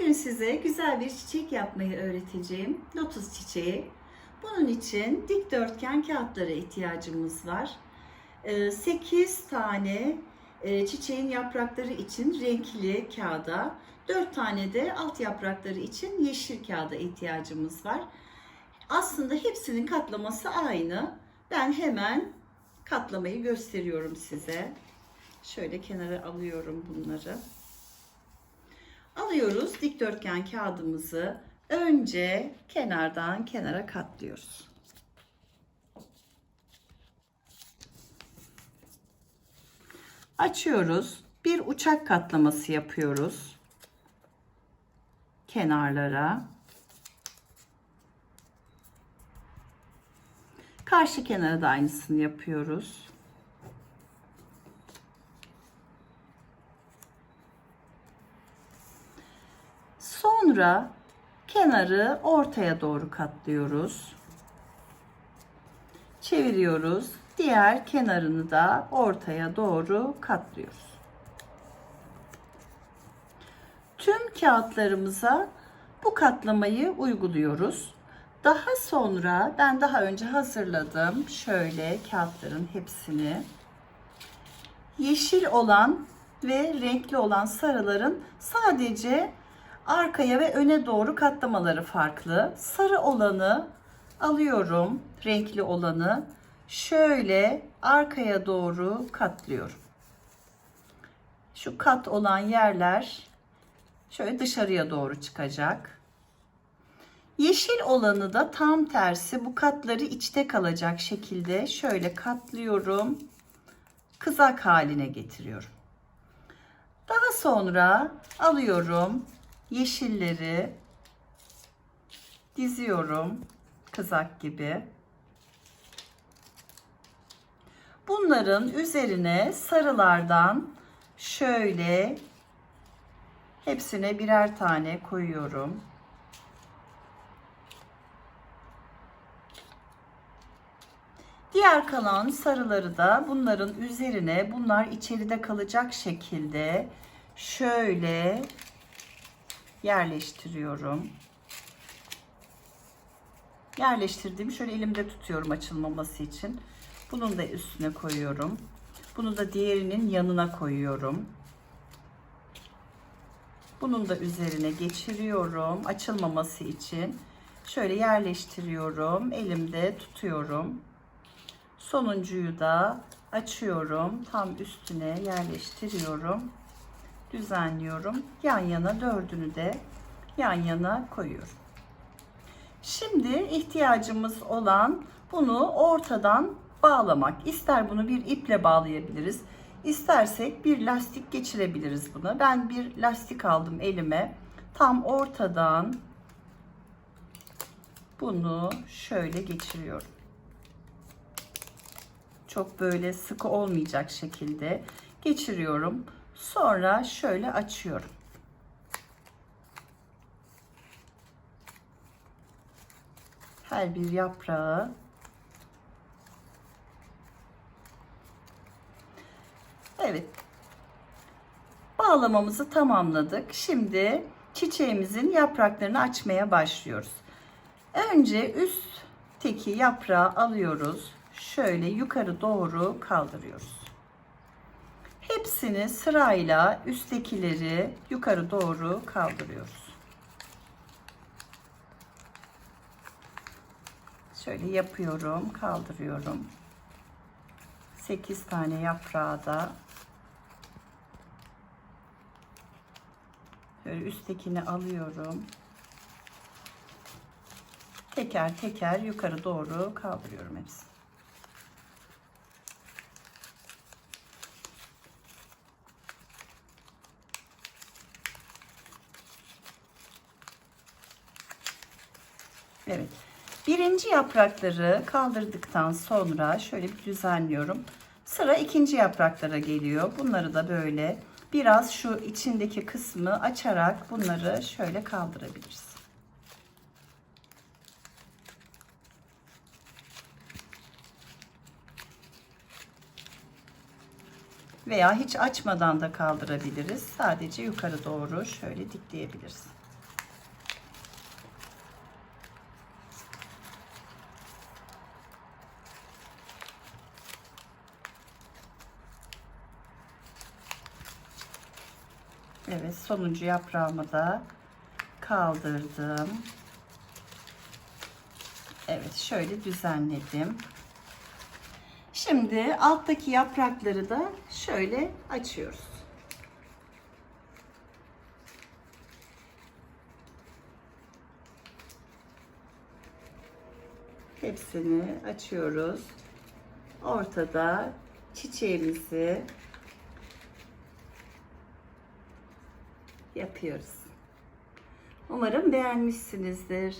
Bugün size güzel bir çiçek yapmayı öğreteceğim. Lotus çiçeği. Bunun için dikdörtgen kağıtlara ihtiyacımız var. 8 tane e, çiçeğin yaprakları için renkli kağıda, 4 tane de alt yaprakları için yeşil kağıda ihtiyacımız var. Aslında hepsinin katlaması aynı. Ben hemen katlamayı gösteriyorum size. Şöyle kenara alıyorum bunları. Alıyoruz dikdörtgen kağıdımızı. Önce kenardan kenara katlıyoruz. Açıyoruz. Bir uçak katlaması yapıyoruz. Kenarlara. Karşı kenara da aynısını yapıyoruz. Sonra kenarı ortaya doğru katlıyoruz. Çeviriyoruz. Diğer kenarını da ortaya doğru katlıyoruz. Tüm kağıtlarımıza bu katlamayı uyguluyoruz. Daha sonra ben daha önce hazırladım şöyle kağıtların hepsini. Yeşil olan ve renkli olan sarıların sadece arkaya ve öne doğru katlamaları farklı. Sarı olanı alıyorum, renkli olanı şöyle arkaya doğru katlıyorum. Şu kat olan yerler şöyle dışarıya doğru çıkacak. Yeşil olanı da tam tersi bu katları içte kalacak şekilde şöyle katlıyorum. Kızak haline getiriyorum. Daha sonra alıyorum yeşilleri diziyorum kızak gibi. Bunların üzerine sarılardan şöyle hepsine birer tane koyuyorum. Diğer kalan sarıları da bunların üzerine bunlar içeride kalacak şekilde şöyle yerleştiriyorum. Yerleştirdiğimi şöyle elimde tutuyorum açılmaması için. Bunun da üstüne koyuyorum. Bunu da diğerinin yanına koyuyorum. Bunun da üzerine geçiriyorum açılmaması için. Şöyle yerleştiriyorum. Elimde tutuyorum. Sonuncuyu da açıyorum. Tam üstüne yerleştiriyorum. Düzenliyorum. Yan yana dördünü de yan yana koyuyorum. Şimdi ihtiyacımız olan bunu ortadan bağlamak. İster bunu bir iple bağlayabiliriz. İstersek bir lastik geçirebiliriz buna. Ben bir lastik aldım elime. Tam ortadan bunu şöyle geçiriyorum. Çok böyle sıkı olmayacak şekilde geçiriyorum. Sonra şöyle açıyorum. Her bir yaprağı Evet. Bağlamamızı tamamladık. Şimdi çiçeğimizin yapraklarını açmaya başlıyoruz. Önce üstteki yaprağı alıyoruz. Şöyle yukarı doğru kaldırıyoruz. Hepsini sırayla üsttekileri yukarı doğru kaldırıyoruz. Şöyle yapıyorum, kaldırıyorum. 8 tane yaprağı da Böyle üsttekini alıyorum. Teker teker yukarı doğru kaldırıyorum hepsini. Evet. Birinci yaprakları kaldırdıktan sonra şöyle bir düzenliyorum. Sıra ikinci yapraklara geliyor. Bunları da böyle biraz şu içindeki kısmı açarak bunları şöyle kaldırabiliriz. Veya hiç açmadan da kaldırabiliriz. Sadece yukarı doğru şöyle dikleyebiliriz. Evet sonuncu yaprağımı da kaldırdım. Evet şöyle düzenledim. Şimdi alttaki yaprakları da şöyle açıyoruz. Hepsini açıyoruz. Ortada çiçeğimizi yapıyoruz. Umarım beğenmişsinizdir.